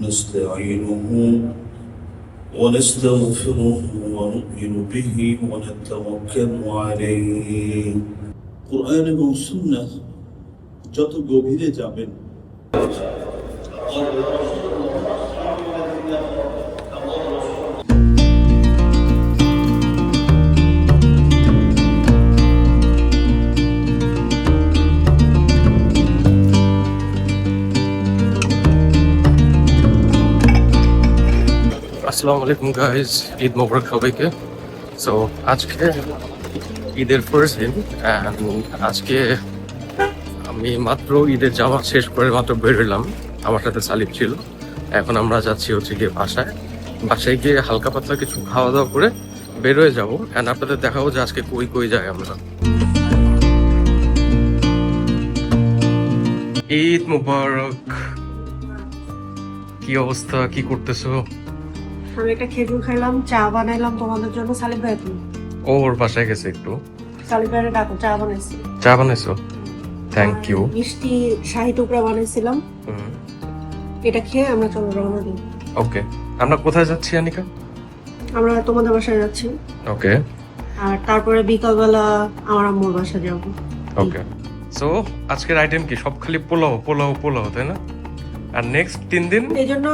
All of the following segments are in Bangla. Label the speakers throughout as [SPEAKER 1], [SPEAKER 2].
[SPEAKER 1] نستعينه ونستغفره ونؤمن به ونتوكل عليه কোরআন এবং সুন্নাহ যত গভীরে যাবেন
[SPEAKER 2] আসসালামু আলাইকুম গাইজ ঈদ মোবারক সবাইকে। সো আজকে ঈদের ফার্স্ট দিন আজকে আমি মাত্র ঈদের যাওয়া শেষ করে মাত্র বেরোলাম আমার সাথে সালিম ছিল। এখন আমরা যাচ্ছি হচ্ছে গিয়ে বাসায়। বাসায় গিয়ে হালকা পাতলা কিছু খাওয়া দাওয়া করে বেরোয় যাব। অ্যান্ড আপনাদের দেখাবো যে আজকে কই কই যাই আমরা। ঈদ মুবারক। কি অবস্থা? কি করতেছো?
[SPEAKER 3] আমি একটা খেজুর খাইলাম চা বানাইলাম তোমাদের জন্য সালিম ভাই
[SPEAKER 2] ও ওর বাসায় গেছে একটু।
[SPEAKER 3] সালিম ভাইয়ের ডাকো চা বানাইছি।
[SPEAKER 2] চা বানাইছো? থ্যাংক ইউ
[SPEAKER 3] মিষ্টি শাহি টুকরা বানাইছিলাম। এটা খেয়ে আমরা চলো রওনা দিই।
[SPEAKER 2] ওকে আমরা কোথায় যাচ্ছি আনিকা?
[SPEAKER 3] আমরা তোমাদের বাসায় যাচ্ছি।
[SPEAKER 2] ওকে
[SPEAKER 3] আর তারপরে বিকালবেলা আমার আম্মুর বাসা যাব।
[SPEAKER 2] ওকে সো আজকের আইটেম কি? সব খালি পোলাও পোলাও পোলাও তাই না? আর নেক্সট তিন দিন?
[SPEAKER 3] এই জন্য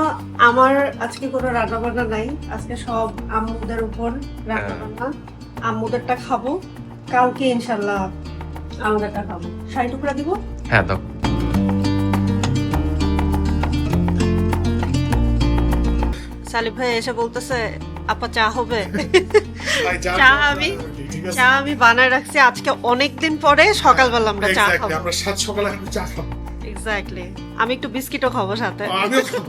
[SPEAKER 3] আমার আজকে কোনো রান্না বান্না নাই। আজকে সব আম্মুদের উপর রান্না বান্না আম্মুদেরটা খাব। কালকে ইনশাল্লাহ আমাদেরটা খাব। শাহি টুকরা দিব?
[SPEAKER 2] হ্যাঁ দাও।
[SPEAKER 3] সালিম ভাই এসে বলতেছে আপা চা হবে?
[SPEAKER 4] চা
[SPEAKER 3] চা আমি চা আমি বানায় রাখছি। আজকে অনেকদিন পরে সকালবেলা আমরা চা খাব।
[SPEAKER 4] আমরা সাত সকালে চা খাব।
[SPEAKER 3] এক্স্যাক্টলি আমি একটু বিস্কিটও খাব সাথে।
[SPEAKER 4] আমিও খাব।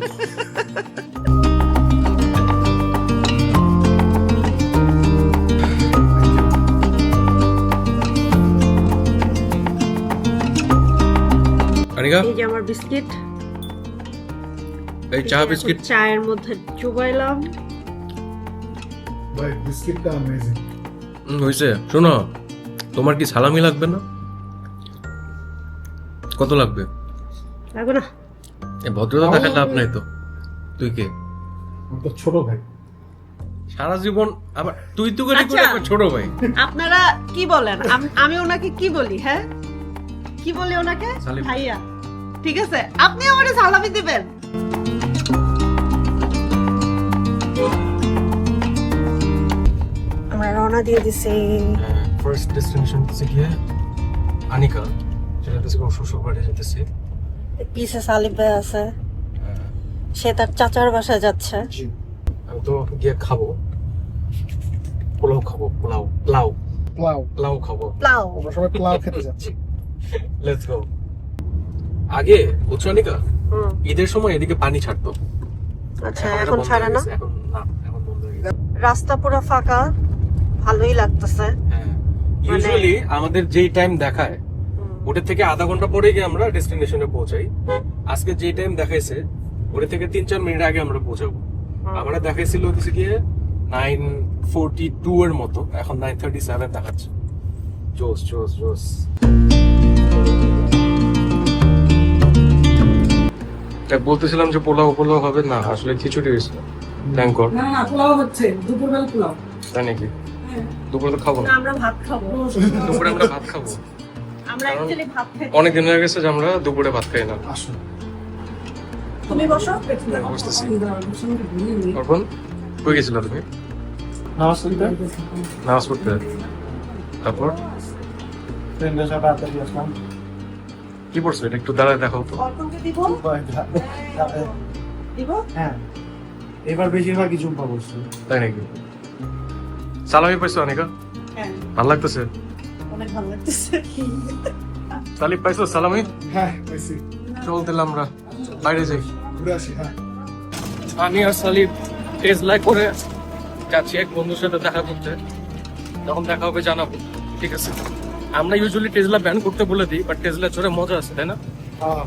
[SPEAKER 2] আনিকা?
[SPEAKER 3] এই যে আমার বিস্কিট।
[SPEAKER 2] এই চা বিস্কিট।
[SPEAKER 3] চায়ের মধ্যে চুবাইলাম।
[SPEAKER 4] ভাই বিস্কিটটা অ্যামেজিং
[SPEAKER 2] হয়েছে শোনো তোমার কি সালামি লাগবে না? কত লাগবে?
[SPEAKER 3] লাগবে না?
[SPEAKER 2] ভদ্রতা দেখা লাভ নাই তো। তুই কে?
[SPEAKER 4] তো ছোট ভাই।
[SPEAKER 2] সারা জীবন আবার তুই তুই করে
[SPEAKER 3] আচ্ছা।
[SPEAKER 2] ছোট ভাই।
[SPEAKER 3] আপনারা কি বলেন? আমি ওনাকে কি বলি হ্যাঁ? কি বলি ওনাকে। ভাইয়া। ঠিক আছে? আপনি আমারে সালামি দিবেন। আমরা রওনা দিয়ে দিছি।
[SPEAKER 2] ফার্স্ট ডেস্টিনেশন হচ্ছে গিয়ে আনিকা সেটা হচ্ছে শ্বশুর বাড়ি যেতেছি
[SPEAKER 3] পিছে সালিম ভাই আছে। সে তার চাচার বাসায় যাচ্ছে।
[SPEAKER 2] আমি তো গিয়ে খাব। পোলাও খাব পোলাও পোলাও। পোলাও। খাব।
[SPEAKER 3] প্লাও।
[SPEAKER 4] আমরা সবাই প্লাউ খেতে যাচ্ছি।
[SPEAKER 2] লেটস গো আগে বুঝছ অনিকা ঈদের সময় এদিকে পানি ছাড়তো।
[SPEAKER 3] আচ্ছা এখন ছাড়ে না? রাস্তা পুরো ফাঁকা ভালোই লাগতেছে।
[SPEAKER 2] হ্যাঁ।
[SPEAKER 3] মানে-
[SPEAKER 2] ইউজুয়ালি আমাদের যেই টাইম দেখায় ওটা থেকে আধা ঘণ্টা পরে গিয়ে আমরা ডেস্টিনেশনে পৌঁছাই। আজকে যে টাইম দেখাইছে ওটা থেকে তিন চার মিনিট আগে আমরা পৌঁছাবো। আমরা দেখাইছিল হচ্ছে গিয়ে নাইন ফোরটি টু এর মতো এখন নাইন থার্টি সেভেন দেখাচ্ছে। জোস জোস জোস। বলতেছিলাম যে পোলাও পোলাও হবে না আসলে খিচুড়ি হয়েছে। থ্যাংক গড
[SPEAKER 5] না না পোলাও হচ্ছে দুপুরবেলা পোলাও।
[SPEAKER 2] তাই নাকি? দুপুরে তো খাব
[SPEAKER 3] না,
[SPEAKER 2] না
[SPEAKER 3] আমরা ভাত খাব।
[SPEAKER 2] দুপুরে আমরা ভাত খাব। অনেক দিন হয়ে গেছে যে আমরা দুপুরে ভাত খাই না।
[SPEAKER 4] আসুন।
[SPEAKER 3] তুমি বসো
[SPEAKER 2] বুঝতেছি অর্পণ কই গেছিল তুমি?
[SPEAKER 4] নামাজ পড়তে?
[SPEAKER 2] নামাজ পড়তে। তারপর? কি পড়ছো? এটা একটু দাঁড়ায় দেখাও তো।
[SPEAKER 3] অর্পণকে দিব? দিব?
[SPEAKER 4] হ্যাঁ। এবার বেশিরভাগই জুম্পা বলছি
[SPEAKER 2] তাই নাকি? সালামি পাইছো অনেকা?
[SPEAKER 3] হ্যাঁ।
[SPEAKER 2] ভালো লাগতেছে?
[SPEAKER 3] অনেক ভালো লাগতেছে।
[SPEAKER 2] পাইছো? সালামি
[SPEAKER 4] হ্যাঁ পাইছি।
[SPEAKER 2] চল তাহলে আমরা বাইরে যাই।
[SPEAKER 4] ঘুরে আসি হ্যাঁ।
[SPEAKER 2] আমি আর সালিম টেস্ট লাইক করে যাচ্ছি এক বন্ধুর সাথে দেখা করতে। যখন দেখা হবে জানাব। ঠিক আছে? আমরা ইউজুয়ালি টেসলা ব্যান করতে বলে দিই বাট টেসলা চড়ে মজা আছে তাই না?
[SPEAKER 4] হ্যাঁ।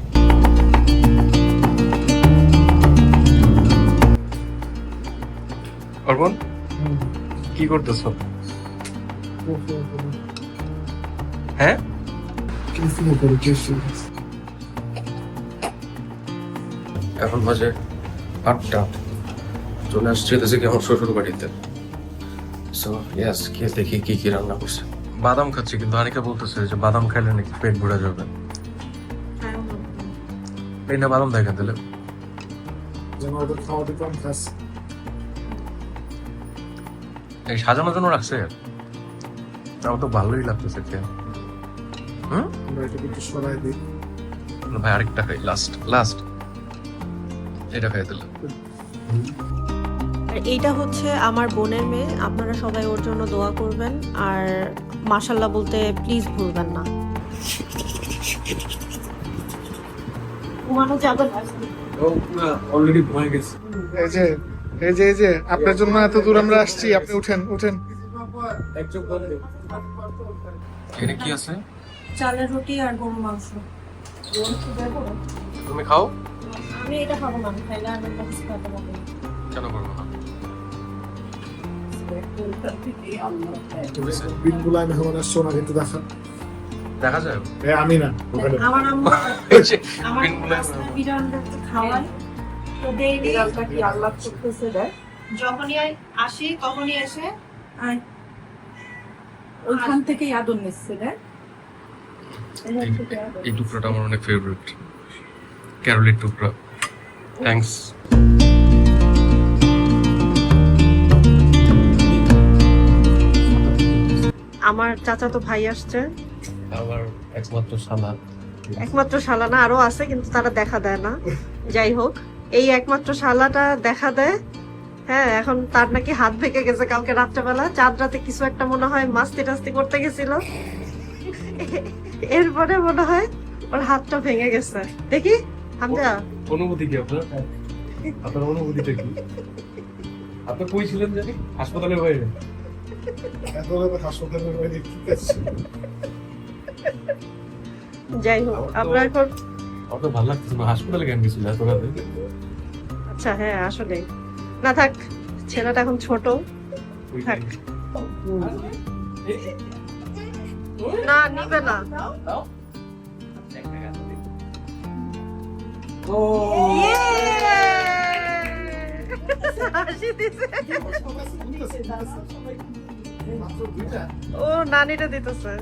[SPEAKER 2] অর্পণ কি করতেছো? হ্যাঁ? এখন বাজে আটটা। চলে আসছে দেশে কি আমার শ্বশুর বাড়িতে। সো ইয়াস খেয়ে দেখি কি কি রান্না করছে। বাদাম খাচ্ছি কিন্তু আনিকা বলতেছে যে বাদাম খাইলে নাকি পেট ভরে যাবে। পেটে বাদাম দেখা দিলে। এই সাজানোর জন্য রাখছে। আমার তো ভালোই লাগতেছে খেয়ে।
[SPEAKER 4] আমরা একটু সরাই দিই।
[SPEAKER 2] ভাই আরেকটা খাই লাস্ট লাস্ট এটা খাই দিলে
[SPEAKER 6] আর এইটা হচ্ছে আমার বোনের মেয়ে। আপনারা সবাই ওর জন্য দোয়া করবেন। আর মাশাল্লাহ বলতে প্লিজ ভুলবেন না। ঘুমানো যাবে না
[SPEAKER 2] অলরেডি গেছে।
[SPEAKER 4] এই যে এই যে এই যে আপনার জন্য এত দূর আমরা আসছি। আপনি উঠেন উঠেন।
[SPEAKER 2] এটা কি আছে?
[SPEAKER 6] চালের রুটি আর গরু মাংস।
[SPEAKER 2] তুমি খাও?
[SPEAKER 6] আমি এটা খাব না আমি খাইলে আমি কিছু খেতে পারব না।
[SPEAKER 2] কেন করব না?
[SPEAKER 4] বিনগুলো মেহমান আসছো না কিন্তু দেখা।
[SPEAKER 2] দেখা যায়?
[SPEAKER 4] আমি না
[SPEAKER 6] আমার আম্মু আমার বিড়ালটা একটু খাওয়ায় তো ডেইলি
[SPEAKER 5] বিড়ালটা কি আল্লাহ করতেছে দেখ
[SPEAKER 6] যখনই আসি তখনই এসে আর
[SPEAKER 5] ওইখান থেকেই আদর নিচ্ছে এখান
[SPEAKER 2] এই- টুকরোটা আমার অনেক ফেভারিট ক্যারোলির টুকরা। থ্যাঙ্কস
[SPEAKER 3] আমার চাচাতো ভাই আসছে।
[SPEAKER 2] আমার একমাত্র শালা।
[SPEAKER 3] একমাত্র শালা না আরও আছে কিন্তু তারা দেখা দেয় না। যাই হোক এই একমাত্র শালাটা দেখা দেয়। হ্যাঁ এখন তার নাকি হাত ভেঙে গেছে কালকে রাত্রেবেলা। চাঁদ রাতে কিছু একটা মনে হয় মাস্তি টাস্তি করতে গেছিল। এরপরে মনে হয় ওর হাতটা ভেঙে গেছে। দেখি হামজা।
[SPEAKER 2] অনুভূতি কি আপনার? আপনার অনুভূতিটা কি? আপনি কই ছিলেন জানি? হাসপাতালের বাইরে
[SPEAKER 4] হাসপাতালের বাইরে কি করছে
[SPEAKER 3] যাই হোক আমরা এখন
[SPEAKER 2] আমার তো ভালো লাগতেছে না হাসপাতালে কেন গেছিল
[SPEAKER 3] আচ্ছা হ্যাঁ আসলে। না থাক ছেলেটা এখন ছোট। থাক। না নিবে না। ও। নানিটা দিতেছে।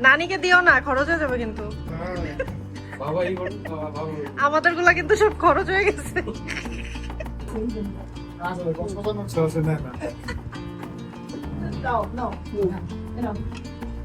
[SPEAKER 3] নানিকে দিও না খরচ হয়ে যাবে কিন্তু।
[SPEAKER 2] বাবা এই ঘটনা বাবা বাবা
[SPEAKER 3] আমাদেরগুলা কিন্তু সব খরচ হয়ে গেছে।
[SPEAKER 4] না না।
[SPEAKER 5] দাও, নাও, নাও।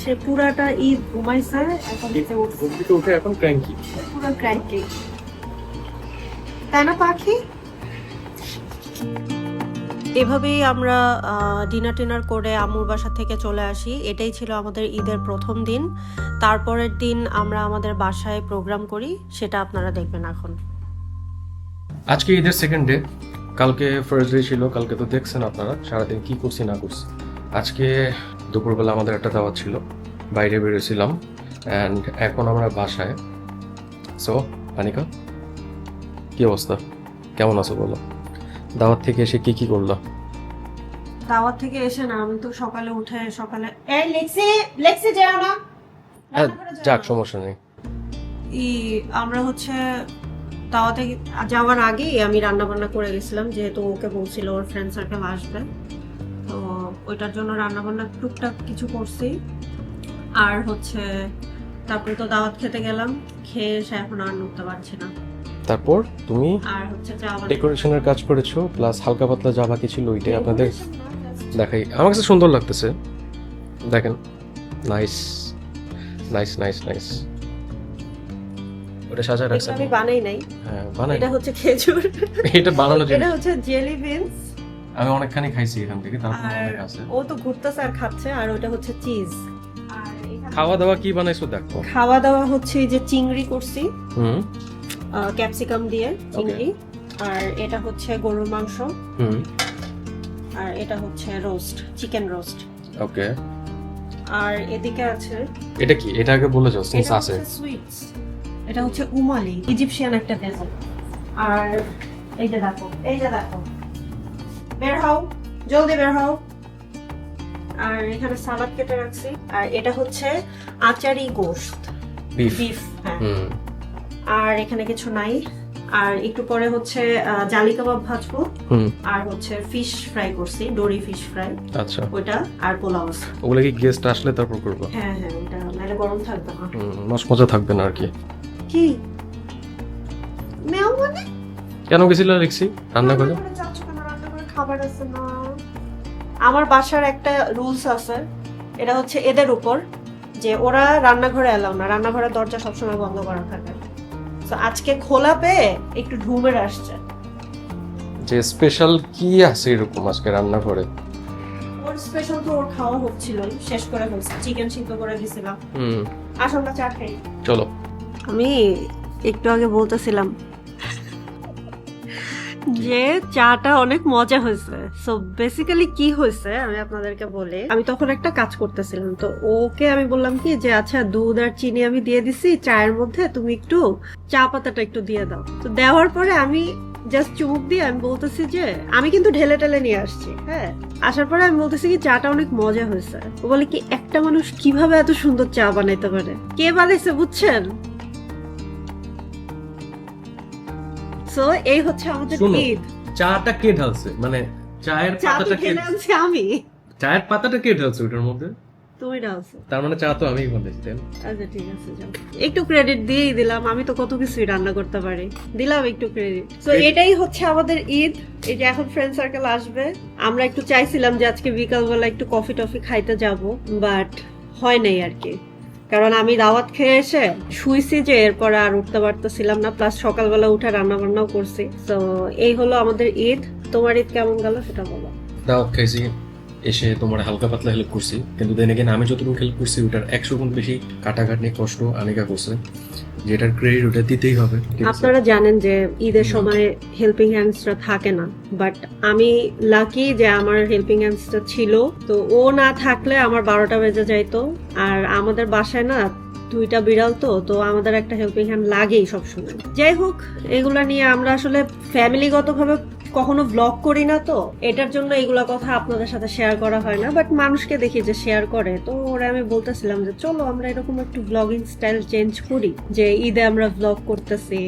[SPEAKER 3] সে পুরাটা ঈদ ঘুমাইছে এখন
[SPEAKER 2] ঘুম থেকে উঠে এখন ক্র্যাঙ্কি
[SPEAKER 3] পুরো ক্র্যাঙ্কি তাই না পাখি?
[SPEAKER 6] এভাবেই আমরা ডিনার টিনার করে আম্মুর বাসা থেকে চলে আসি। এটাই ছিল আমাদের ঈদের প্রথম দিন। তারপরের দিন আমরা আমাদের বাসায় প্রোগ্রাম করি সেটা আপনারা দেখবেন এখন।
[SPEAKER 2] আজকে ঈদের সেকেন্ড ডে কালকে ফার্স্ট ডে ছিল কালকে তো দেখছেন আপনারা সারাদিন কি করছি না করছি। আজকে দুপুরবেলা আমাদের একটা দাওয়াত ছিল বাইরে বেরোছিলাম অ্যান্ড এখন আমরা বাসায়। সো আনিকা কি অবস্থা? কেমন আছো বলো? দাওয়াত থেকে এসে কি কি করল?
[SPEAKER 6] দাওয়াত থেকে এসে না আমি তো সকালে উঠে সকালে এই লেক্সি লেক্সি যাও না।
[SPEAKER 2] হ্যাঁ যাক সমস্যা নেই।
[SPEAKER 6] ই আমরা হচ্ছে দাওয়াতে যাওয়ার আগেই আমি রান্না বান্না করে গেছিলাম যেহেতু ওকে বলছিল ওর ফ্রেন্ড সার্কেল আসবে। ওইটার জন্য রান্না বান্না টুকটাক কিছু করছি। আর হচ্ছে তারপরে তো দাওয়াত খেতে গেলাম খেয়ে এসে এখন আর নড়তে পারছি না।
[SPEAKER 2] তারপর তুমি
[SPEAKER 6] আর হচ্ছে
[SPEAKER 2] ডেকোরেশনের কাজ করেছ প্লাস হালকা পাতলা যা বাকি ছিল ওইটাই আপনাদের দেখাই। আমার কাছে সুন্দর লাগতেছে। দেখেন নাইস নাইস নাইস নাইস ওটা সাজা
[SPEAKER 3] এটা
[SPEAKER 2] রাখছেন
[SPEAKER 3] আমি বানাই নাই।
[SPEAKER 2] হ্যাঁ বানাই।
[SPEAKER 3] এটা হচ্ছে খেজুর।
[SPEAKER 2] এটা বানানো
[SPEAKER 3] এটা হচ্ছে জেলি বিনস
[SPEAKER 2] আমি অনেকখানি খাইছি এখান থেকে তারপর
[SPEAKER 3] আর
[SPEAKER 2] অনেক আছে
[SPEAKER 3] ও তো ঘুরতেছে আর খাচ্ছে আর ওটা হচ্ছে চিজ।
[SPEAKER 2] খাওয়া দাওয়া কি বানাইছো দেখো।
[SPEAKER 3] খাওয়া দাওয়া হচ্ছে এই যে চিংড়ি করছি
[SPEAKER 2] হুম।
[SPEAKER 3] ক্যাপসিকাম দিয়ে চিংড়ি আর এটা হচ্ছে গরুর মাংস।
[SPEAKER 2] হুম।
[SPEAKER 3] আর এটা হচ্ছে রোস্ট চিকেন রোস্ট।
[SPEAKER 2] ওকে
[SPEAKER 3] আর এদিকে আছে
[SPEAKER 2] এটা কি? এটা আগে বলে যাও সিন্স আছে।
[SPEAKER 3] সুইটস এটা হচ্ছে উমালি ইজিপশিয়ান একটা ডেজার্ট আর এই যে দেখো এই যে দেখো। বের হও জলদি বের হও। আর এখানে সালাদ কেটে রাখছি। আর এটা হচ্ছে আচারি গোশত।
[SPEAKER 2] বিফ
[SPEAKER 3] হ্যাঁ। আর এখানে কিছু নাই। আর একটু পরে হচ্ছে জালি কাবাব ভাজবো। আর হচ্ছে ফিশ ফ্রাই করছি ডোরি ফিশ ফ্রাই
[SPEAKER 2] আচ্ছা।
[SPEAKER 3] ওইটা আর পোলাও
[SPEAKER 2] ওগুলো কি গেস্ট আসলে তারপর করব?
[SPEAKER 3] হ্যাঁ হ্যাঁ ওটা নাহলে গরম থাকবে না।
[SPEAKER 2] হুম মজা থাকবে না আর কি।
[SPEAKER 3] কি? মেও মানে?
[SPEAKER 2] কেন গেছিল রিক্সি? রান্না করে
[SPEAKER 3] খাবার আছে না। আমার বাসার একটা রুলস আছে। এটা হচ্ছে এদের উপর যে ওরা রান্নাঘরে এলাও না। রান্নাঘরের দরজা সবসময় বন্ধ করা থাকে। তো আজকে খোলা পেয়ে একটু ঢুমের আসছে।
[SPEAKER 2] যে স্পেশাল কি আছে এরকম আজকে রান্না করে
[SPEAKER 3] ওর স্পেশাল তো ওর খাওয়া হচ্ছিল শেষ করে ফেলছে। চিকেন সিদ্ধ করে দিছিলাম।
[SPEAKER 2] হুম।
[SPEAKER 3] আসুন না চা খাই
[SPEAKER 2] চলো।
[SPEAKER 3] আমি একটু আগে বলতেছিলাম যে চাটা অনেক মজা হয়েছে। সো বেসিক্যালি কি হয়েছে, আমি আপনাদেরকে বলি। আমি তখন একটা কাজ করতেছিলাম, তো ওকে আমি বললাম কি যে আচ্ছা দুধ আর চিনি আমি দিয়ে দিছি, চায়ের মধ্যে তুমি একটু চা পাতাটা একটু দিয়ে দাও। তো দেওয়ার পরে আমি জাস্ট চুমুক দিয়ে আমি বলতেছি যে, আমি কিন্তু ঢেলে টেলে নিয়ে আসছি হ্যাঁ? আসার পরে আমি বলতেছি কি, চাটা অনেক মজা হয়েছে। ও বলে কি, একটা মানুষ কীভাবে এত সুন্দর চা বানাইতে পারে? কে বানাইছে বুঝছেন? সো এই হচ্ছে আমাদের ঈদ।
[SPEAKER 2] চাটা কে ঢালছে? মানে চায়ের পাতাটা কে
[SPEAKER 3] ঢেলে আনছি আমি।
[SPEAKER 2] চায়ের পাতাটা কে ঢালছে ওটার মধ্যে?
[SPEAKER 3] তুমি ডালছো
[SPEAKER 2] তার মানে চা তো আমিই না?
[SPEAKER 3] আচ্ছা ঠিক আছে যাও। একটু ক্রেডিট দিয়েই দিলাম আমি তো কত কিছুই রান্না করতে পারি। দিলাম একটু ক্রেডিট তো এটাই হচ্ছে আমাদের ঈদ। এই যে এখন ফ্রেন্ড সার্কেল আসবে। আমরা একটু চাইছিলাম যে আজকে বিকালবেলা একটু কফি টফি খাইতে যাব বাট হয় নাই আর কি। কারণ আমি দাওয়াত খেয়ে এসে শুইছি যে এরপরে আর উঠতে পারতেছিলাম না প্লাস সকালবেলা উঠে রান্না বান্নাও করছি। তো এই হলো আমাদের ঈদ। তোমার ঈদ কেমন গেল সেটা বলো।
[SPEAKER 2] দাওয়াত খাইছি এসে তোমার হালকা পাতলা হেল্প করছি। কিন্তু দেন এগেন আমি যতটুকু হেল্প করছি ওটার একশো গুণ বেশি কাটাকাটি কষ্ট আনিকা করছে যেটার ক্রেডিট ওটা দিতেই হবে।
[SPEAKER 3] আপনারা জানেন যে ঈদের সময় হেল্পিং হ্যান্ডসরা থাকে না বাট আমি লাকি যে আমার হেল্পিং হ্যান্ডসটা ছিল। তো ও না থাকলে আমার বারোটা বেজে যাইতো আর আমাদের বাসায় না দুইটা বিড়াল তো তো আমাদের একটা হেল্পিং হ্যান্ড লাগেই সবসময়। যাই হোক এগুলা নিয়ে আমরা আসলে ফ্যামিলিগতভাবে কখনো ব্লগ করি না তো, এটার জন্য এগুলা কথা আপনাদের সাথে শেয়ার করা হয় না বাট মানুষকে দেখি যে শেয়ার করে। তো ওরা আমি বলতেছিলাম যে, চলো আমরা এরকম একটু ব্লগিং স্টাইল চেঞ্জ করি, যে ঈদে আমরা ব্লগ করতেছি।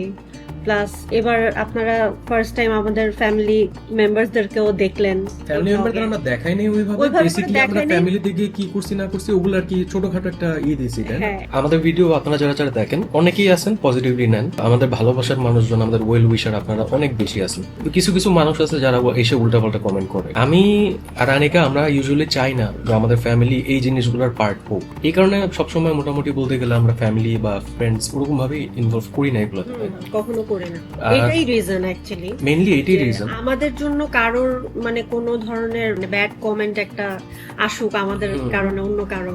[SPEAKER 3] প্লাস এবার আপনারা ফার্স্ট টাইম আমাদের ফ্যামিলি মেম্বারসদেরকেও দেখলেন।
[SPEAKER 2] ফ্যামিলি মেম্বার আমরা দেখাই নাই ওইভাবে। বেসিক্যালি আমরা। ফ্যামিলিতে গিয়ে কি করছি না করছি ওগুলো আর কি ছোটখাটো একটা ই দিয়েছি
[SPEAKER 3] হ্যাঁ।
[SPEAKER 2] আমাদের ভিডিও আপনারা যারা যারা দেখেন অনেকেই আছেন পজিটিভলি নেন। আমাদের ভালোবাসার মানুষজন আমাদের ওয়েল উইশার আপনারা অনেক বেশি আছেন। তো কিছু কিছু মানুষ আছে যারা এসে উল্টাপাল্টা কমেন্ট করে। আমি আর আনিকা আমরা ইউজুয়ালি চাই না যে আমাদের ফ্যামিলি এই জিনিসগুলোর পার্ট হোক। এই কারণে সবসময় মোটামুটি বলতে গেলে আমরা ফ্যামিলি বা ফ্রেন্ডস ওরকম ভাবে ইনভলভ করি না এগুলোতে।
[SPEAKER 3] হুম, কখনো করে না। এটাই রিজন অ্যাকচুয়ালি
[SPEAKER 2] মেইনলি এটাই রিজন
[SPEAKER 3] আমাদের জন্য কারোর মানে কোনো ধরনের ব্যাড কমেন্ট একটা আসুক আমাদের কারণে অন্য কারণ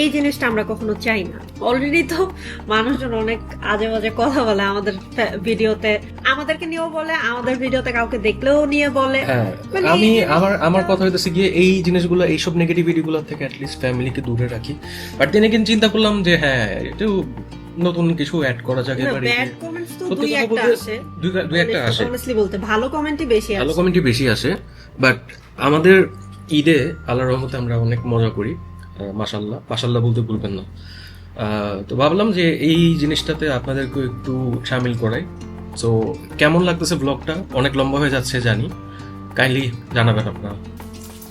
[SPEAKER 3] এই জিনিসটা আমরা কখনো চাই না। অলরেডি তো মানুষজন অনেক আজে বাজে কথা বলে আমাদের ভিডিওতে আমাদেরকে নিয়েও বলে আমাদের ভিডিওতে কাউকে দেখলেও নিয়ে বলে।
[SPEAKER 2] হ্যাঁ
[SPEAKER 3] মানে
[SPEAKER 2] আমি আমার আমার কথা হইতেছে গিয়ে এই জিনিসগুলো এইসব নেগেটিভিটি গুলো থেকে অ্যাটলিস্ট ফ্যামিলিকে দূরে রাখি। বাট দিনে চিন্তা করলাম যে হ্যাঁ একটু নতুন কিছু অ্যাড করা যাক এবারে
[SPEAKER 3] ব্যাড কমেন্টস তো দুই একটা আসে
[SPEAKER 2] দুই দুই একটা আসে
[SPEAKER 3] অনেস্টলি বলতে ভালো কমেন্টই বেশি
[SPEAKER 2] ভালো কমেন্টই বেশি আসে বাট আমাদের ঈদে আল্লাহর রহমতে আমরা অনেক মজা করি মাসাল্লাহ মাসাল্লাহ বলতে ভুলবেন না। তো ভাবলাম যে এই জিনিসটাতে আপনাদেরকে একটু সামিল করাই। তো কেমন লাগতেছে ব্লগটা অনেক লম্বা হয়ে যাচ্ছে জানি। কাইন্ডলি জানাবেন আপনারা।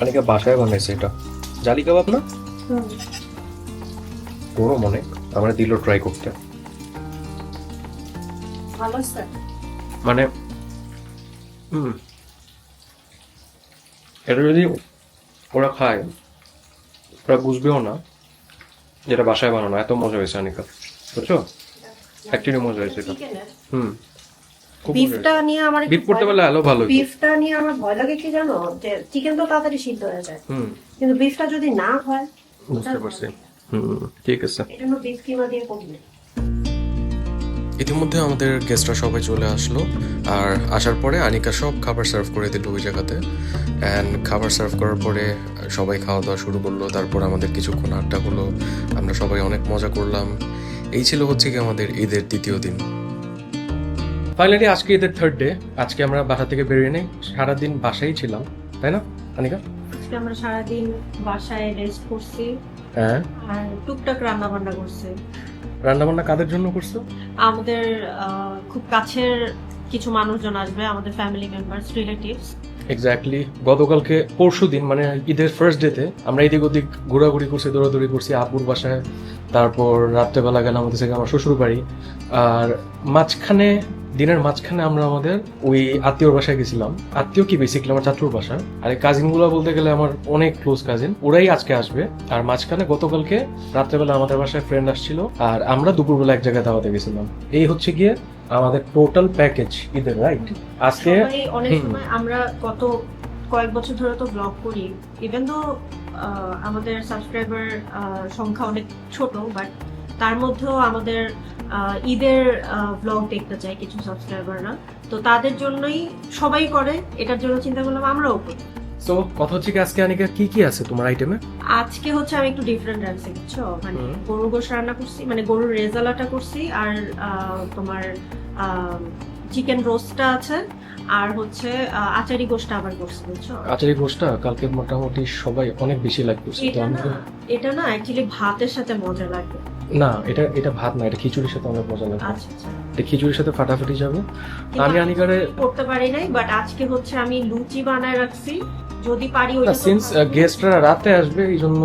[SPEAKER 2] অনেকে বাসায় বানাইছে এটা। জালি কাবাব না? ওরও মনে দিল ট্রাই করতে।
[SPEAKER 3] ভালো
[SPEAKER 2] মানে হুম। এটা যদি ওরা খায় ওরা বুঝবেও না যেটা বাসায় বানানো এত মজা হয়েছে অনেক বুঝছ? অ্যাকচুয়ালি মজা হয়েছে এটা। হুম।
[SPEAKER 7] বিফটা নিয়ে আমার
[SPEAKER 2] বিপ করতে পারলে আলো ভালো
[SPEAKER 7] বিফটা নিয়ে আমার ভয় লাগে কি জানো? যে চিকেন তো তাড়াতাড়ি সিদ্ধ হয়ে যায়।
[SPEAKER 2] হুম।
[SPEAKER 7] কিন্তু বিফটা যদি না হয়
[SPEAKER 2] বুঝতে পারছি। হুম ঠিক আছে। ইতিমধ্যে আমাদের গেস্টরা সবাই চলে আসলো আর আসার পরে আনিকা সব খাবার সার্ভ করে দিল ওই জায়গাতে। অ্যান্ড খাবার সার্ভ করার পরে সবাই খাওয়া দাওয়া শুরু করল তারপর আমাদের কিছুক্ষণ আড্ডা হলো আমরা সবাই অনেক মজা করলাম। এই ছিল হচ্ছে কি আমাদের ঈদের দ্বিতীয় দিন। ফাইনালি আজকে ঈদের থার্ড ডে আজকে আমরা বাসা থেকে বেরিয়ে নেই সারাদিন বাসায় ছিলাম তাই না আনিকা?
[SPEAKER 3] আজকে আমরা সারাদিন বাসায় রেস্ট করছি।
[SPEAKER 2] হ্যাঁ?
[SPEAKER 3] আর টুকটাক রান্না বান্না করছি।
[SPEAKER 2] রান্না বান্না কাদের জন্য করছ?
[SPEAKER 3] আমাদের খুব কাছের কিছু মানুষজন আসবে আমাদের ফ্যামিলি মেম্বার্স রিলেটিভস
[SPEAKER 2] এক্স্যাক্টলি গতকালকে পরশু দিন মানে ঈদের ফার্স্ট ডেতে আমরা এদিক ওদিক ঘোরাঘুরি করছি দৌড়াদৌড়ি করছি আপুর বাসায়। তারপর রাত্রেবেলা গেলাম আমাদের থেকে আমার শ্বশুর বাড়ি আর মাঝখানে দিনের মাঝখানে আমরা আমাদের ওই আত্মীয়র বাসায় গেছিলাম। আত্মীয় কি বেসিক্যালি আমার চাচুর বাসা। আর এই কাজিনগুলো বলতে গেলে আমার অনেক ক্লোজ কাজিন ওরাই আজকে আসবে। আর মাঝখানে গতকালকে রাত্রেবেলা আমাদের বাসায় ফ্রেন্ড আসছিল। আর আমরা দুপুরবেলা এক জায়গায় দাওয়াতে গেছিলাম। এই হচ্ছে গিয়ে আমাদের টোটাল প্যাকেজ ঈদের রাইট আজকে
[SPEAKER 3] অনেক সময় আমরা গত কয়েক বছর ধরে তো ব্লগ করি। ইভেন তো আমাদের সাবস্ক্রাইবার সংখ্যা অনেক ছোট বাট তার মধ্যেও আমাদের ঈদের ব্লগ দেখতে চাই কিছু সাবস্ক্রাইবাররা তো তাদের জন্যই সবাই করে এটার জন্য চিন্তা করলাম আমরাও করি।
[SPEAKER 2] তো কথা হচ্ছে কি আজকে আনিকা কি কি আছে তোমার আইটেমে
[SPEAKER 3] আজকে হচ্ছে আমি একটু ডিফারেন্ট রাখছি বুঝছ? মানে। গরুর গোশ রান্না করছি মানে গরুর রেজালাটা করছি আর তোমার চিকেন রোস্টটা আছে আর হচ্ছে আচারি গোশটা আবার করছি বুঝছ?
[SPEAKER 2] আচারি ঘোষটা কালকে মোটামুটি সবাই অনেক বেশি তো
[SPEAKER 3] এটা না এটা না অ্যাকচুয়ালি ভাতের সাথে মজা লাগবে
[SPEAKER 2] না এটা এটা ভাত না এটা খিচুড়ির সাথে অনেক মজা লাগে।
[SPEAKER 3] আচ্ছা আচ্ছা।
[SPEAKER 2] এটা খিচুড়ির সাথে ফাটাফাটি যাবে। আমি আনিকারে
[SPEAKER 3] করতে পারি নাই বাট আজকে হচ্ছে আমি লুচি বানায় রাখছি। যদি পারি ওইটা তো
[SPEAKER 2] সিন্স গেস্টরা রাতে আসবে এই জন্য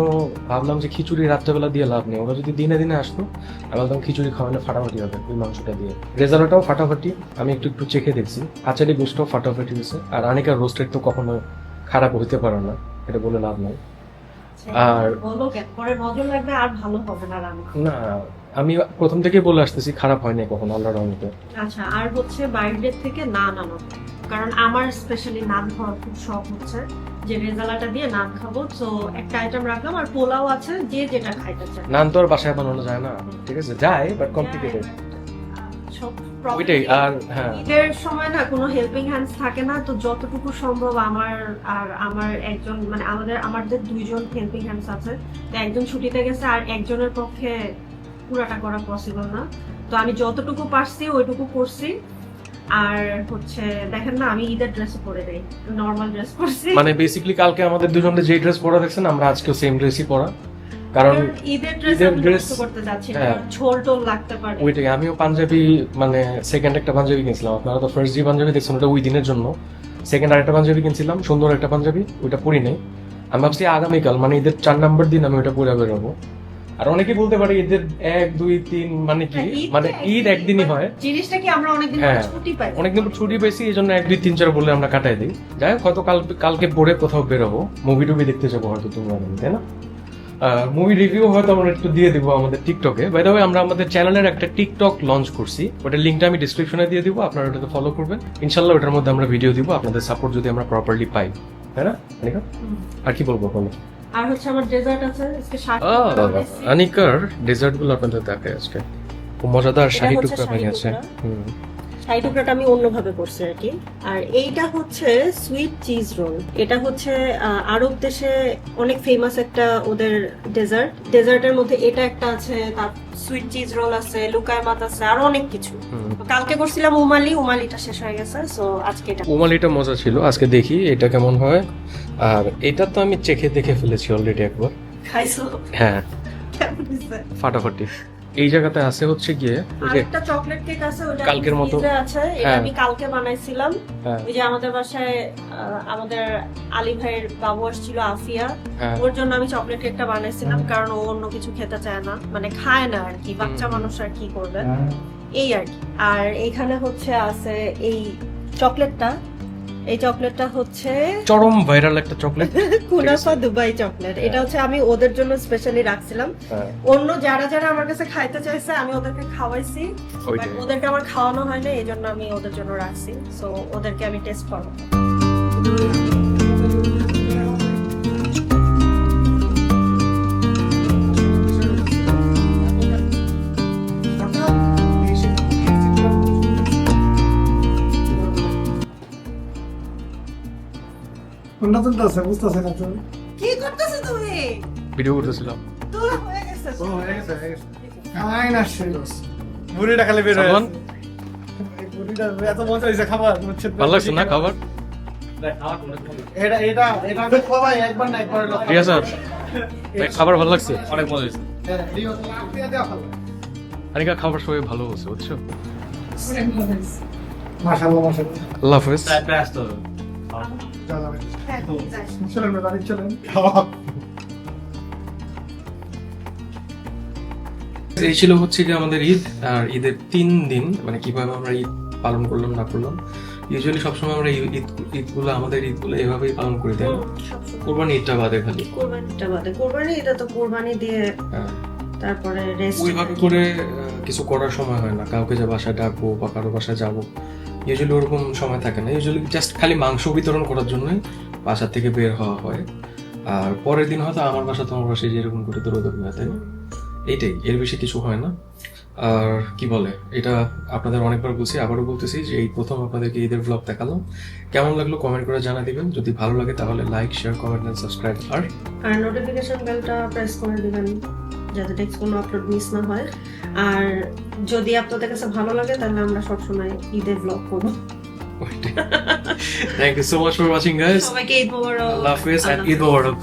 [SPEAKER 2] ভাবলাম যে খিচুড়ি রাত্রেবেলা দিয়ে লাভ নেই। ওরা যদি দিনে দিনে আসতো আমি বলতাম খিচুড়ি খাওয়ানো ফাটাফাটি হবে ওই মাংসটা দিয়ে। রেজাল্টটাও ফাটাফাটি আমি একটু একটু চেখে দেখছি। আচারি গোষ্ঠটাও ফাটাফাটি হয়েছে আর আনিকার রোস্টেড তো কখনো খারাপ হইতে পারে না এটা বলে লাভ নাই। আর-
[SPEAKER 3] বলো পরে মজা লাগবে আর ভালো হবে না রান্না
[SPEAKER 2] না আমি প্রথম থেকেই বলে আসতেছি খারাপ হয়নি কখনো আল্লাহ রহমতে।
[SPEAKER 3] আচ্ছা আর হচ্ছে বাইরের থেকে নান আনো। কারণ আমার স্পেশালি নান খাওয়ার খুব শখ হচ্ছে। যে রেজালাটা দিয়ে নান খাব তো একটা আইটেম রাখলাম আর পোলাও আছে যে যেটা খাইতে চায়।
[SPEAKER 2] নান তো আর বাসায় বানানো যায় না ঠিক আছে? যায় বাট কমপ্লিকেটেড
[SPEAKER 3] সব
[SPEAKER 2] ওইটাই আর হ্যাঁ।
[SPEAKER 3] ঈদের সময় না কোনো হেল্পিং হ্যান্ডস থাকে না তো যতটুকু সম্ভব আমার আর আমার একজন মানে আমাদের আমাদের দুইজন হেল্পিং হ্যান্ডস আছে। তো একজন ছুটিতে গেছে আর একজনের পক্ষে পুরাটা করা পসিবল না। তো আমি যতটুকু পারছি ওইটুকু করছি। আর হচ্ছে দেখেন না আমি ঈদের ড্রেস পরে দেই নর্মাল ড্রেস পরছি।
[SPEAKER 2] মানে বেসিক্যালি কালকে আমাদের দুজনের যে ড্রেস পরা দেখছেন আমরা আজকে সেম ড্রেসই পরা। কারণ
[SPEAKER 3] ঈদের ড্রেস করতে যাচ্ছি না
[SPEAKER 2] হ্যাঁ।
[SPEAKER 3] টোল লাগতে পারে।
[SPEAKER 2] ওইটাই আমিও পাঞ্জাবি মানে সেকেন্ড একটা পাঞ্জাবি কিনছিলাম। আপনারা তো ফার্স্ট যে পাঞ্জাবি দেখছেন ওটা ওই দিনের জন্য। সেকেন্ড আরেকটা পাঞ্জাবি কিনছিলাম সুন্দর একটা পাঞ্জাবি ওইটা পরি নাই। আমি ভাবছি আগামীকাল মানে ঈদের চার নাম্বার দিন আমি ওটা পরে বেরোবো। আর অনেকেই বলতে পারে ঈদের এক দুই তিন মানে কি?
[SPEAKER 3] হ্যাঁ,
[SPEAKER 2] মানে ঈদ একদিনই হয়।
[SPEAKER 3] জিনিসটা কি আমরা অনেকদিন
[SPEAKER 2] হ্যাঁ।
[SPEAKER 3] ছুটি পাই?
[SPEAKER 2] অনেকদিন ছুটি পেয়েছি এই জন্য এক দুই তিন চার বলে আমরা কাটাই দিই। যাই হোক হয়তো কাল কালকে পরে কোথাও বেরোবো। মুভি টুভি দেখতে যাব হয়তো তোমরা তাই না? মুভি রিভিউ হয়তো আমরা একটু দিয়ে দিব আমাদের টিকটকে বাই দ্য আমরা আমাদের চ্যানেলের একটা টিকটক লঞ্চ করছি। ওটার লিঙ্কটা আমি ডিসক্রিপশনে দিয়ে দিব আপনারা ওটাতে ফলো করবেন। ইনশাল্লাহ ওটার মধ্যে আমরা ভিডিও দিব আপনাদের সাপোর্ট যদি আমরা প্রপারলি পাই। তাই না আর কি বলব বলো?
[SPEAKER 3] আর হচ্ছে আমার ডেজার্ট আছে আজকে শাক
[SPEAKER 2] আনিকার ডেজার্টগুলো আপনাদের দেখায় আজকে। মজাদার শাহী টুকরা
[SPEAKER 3] শাহী
[SPEAKER 2] বানিয়েছে। হুম।
[SPEAKER 3] শাহী টুকরাটা আমি অন্যভাবে করছি আর কি। আর এইটা হচ্ছে সুইট চিজ রোল এটা হচ্ছে আরব দেশে অনেক ফেমাস একটা ওদের ডেজার্ট ডেজার্টের মধ্যে এটা একটা আছে তার সুইট চিজ রোল আছে লুকায় মাত আছে আরও অনেক কিছু। কালকে করছিলাম উমালি উমালিটা শেষ হয়ে গেছে সো আজকে এটা।
[SPEAKER 2] উমালিটা মজা ছিল আজকে দেখি এটা কেমন হয়। আর এটা তো আমি চেখে দেখে ফেলেছি অলরেডি একবার।
[SPEAKER 3] খাইছো?
[SPEAKER 2] হ্যাঁ। ফাটাফাটি। এই জায়গাতে আছে হচ্ছে গিয়ে
[SPEAKER 3] আরেকটা চকলেট কেক আছে ওটা
[SPEAKER 2] কালকের মতো।
[SPEAKER 3] আছে এটা
[SPEAKER 2] হ্যাঁ।
[SPEAKER 3] আমি কালকে বানাইছিলাম।
[SPEAKER 2] হ্যাঁ।
[SPEAKER 3] ওই যে আমাদের বাসায় আমাদের আলী ভাইয়ের বাবু আসছিল আফিয়া।
[SPEAKER 2] হ্যাঁ।
[SPEAKER 3] ওর জন্য আমি চকলেট কেকটা বানাইছিলাম কারণ ও অন্য কিছু খেতে চায় না। মানে খায় না আর কি বাচ্চা। মানুষ আর কি করবে। এই আর কি। আর এখানে হচ্ছে আছে এই চকলেটটা এই চকলেটটা হচ্ছে
[SPEAKER 2] চরম ভাইরাল একটা চকলেট।
[SPEAKER 3] কুনাফা Dubai chocolate. এটা হচ্ছে আমি ওদের জন্য স্পেশালি রাখছিলাম।
[SPEAKER 2] হ্যাঁ।
[SPEAKER 3] অন্য যারা যারা আমার কাছে খাইতে চাইছে আমি ওদেরকে খাওয়াইছি। ওদেরকে আমার খাওয়ানো হয় না এই জন্য আমি ওদের জন্য রাখছি। সো ওদেরকে আমি টেস্ট করব।
[SPEAKER 4] কোনটা তুলতেছে বুঝতেছে না তো।
[SPEAKER 3] কি করতেছো তুমি?
[SPEAKER 2] ভিডিও করতেছিলাম।
[SPEAKER 3] তোলা হয়ে গেছে
[SPEAKER 4] ও হয়ে গেছে হয়ে গেছে। আই না বুড়িটা খালি বের হয়ে এত মজা খাবার
[SPEAKER 2] ভালো লাগছে না খাবার?
[SPEAKER 4] এটা এটা এটা আমি খাওয়াই একবার না একবার
[SPEAKER 2] ঠিক আছে খাবার ভালো লাগছে? অনেক মজা হয়েছে।
[SPEAKER 4] হ্যাঁ।
[SPEAKER 2] আনিকা খাবার। সবাই ভালো হচ্ছে বুঝছ?
[SPEAKER 4] মাশাআল্লাহ, মাশাআল্লাহ।
[SPEAKER 2] আল্লাহ হাফেজ।
[SPEAKER 4] চলেন, বাড়ি চলেন।
[SPEAKER 2] এই ছিল হচ্ছে যে আমাদের ঈদ আর ঈদের তিন দিন মানে কীভাবে আমরা ঈদ পালন করলাম না করলাম। ইউজুয়ালি সবসময় আমরা ঈদ ঈদগুলো আমাদের ঈদগুলো এভাবেই পালন করি তাই কোরবানি ঈদটা বাদে খালি।
[SPEAKER 3] কোরবানিটা বাদে। কোরবানি এটা তো কোরবানি দিয়ে
[SPEAKER 2] হ্যাঁ।
[SPEAKER 3] তারপরে রেস্ট
[SPEAKER 2] ওইভাবে করে কিছু করার সময় হয় না। কাউকে যে বাসায় ডাকবো বা কারও বাসায় যাব ইউজুয়ালি ওরকম সময় থাকে না। ইউজুয়ালি জাস্ট খালি মাংস বিতরণ করার জন্যই বাসা থেকে বের হওয়া হয়। আর পরের দিন হয়তো আমার বাসা তোমার বাসায় যেরকম করে দৌড়াদৌড়ি হয়, তাই না? এইটাই, এর বেশি কিছু হয় না। আর কি বলে, এটা আপনাদের অনেকবার বলছি, আবারও বলতেছি যে এই প্রথম আপনাদেরকে ঈদের ব্লগ দেখালাম। কেমন লাগল কমেন্ট করে জানা দিবেন। যদি ভালো লাগে তাহলে লাইক শেয়ার কমেন্ট সাবস্ক্রাইব আর
[SPEAKER 3] আর নোটিফিকেশন বেলটা প্রেস করে দিবেন। যাতে নেক্সট কোনো আপলোড মিস না হয়। আর যদি আপনাদের কাছে ভালো লাগে তাহলে আমরা সবসময় ঈদের ব্লগ করব।
[SPEAKER 2] Thank you so much for watching guys.
[SPEAKER 3] সবাইকে ঈদ মোবারক।
[SPEAKER 2] আল্লাহ হাফেজ এন্ড ঈদ মোবারক।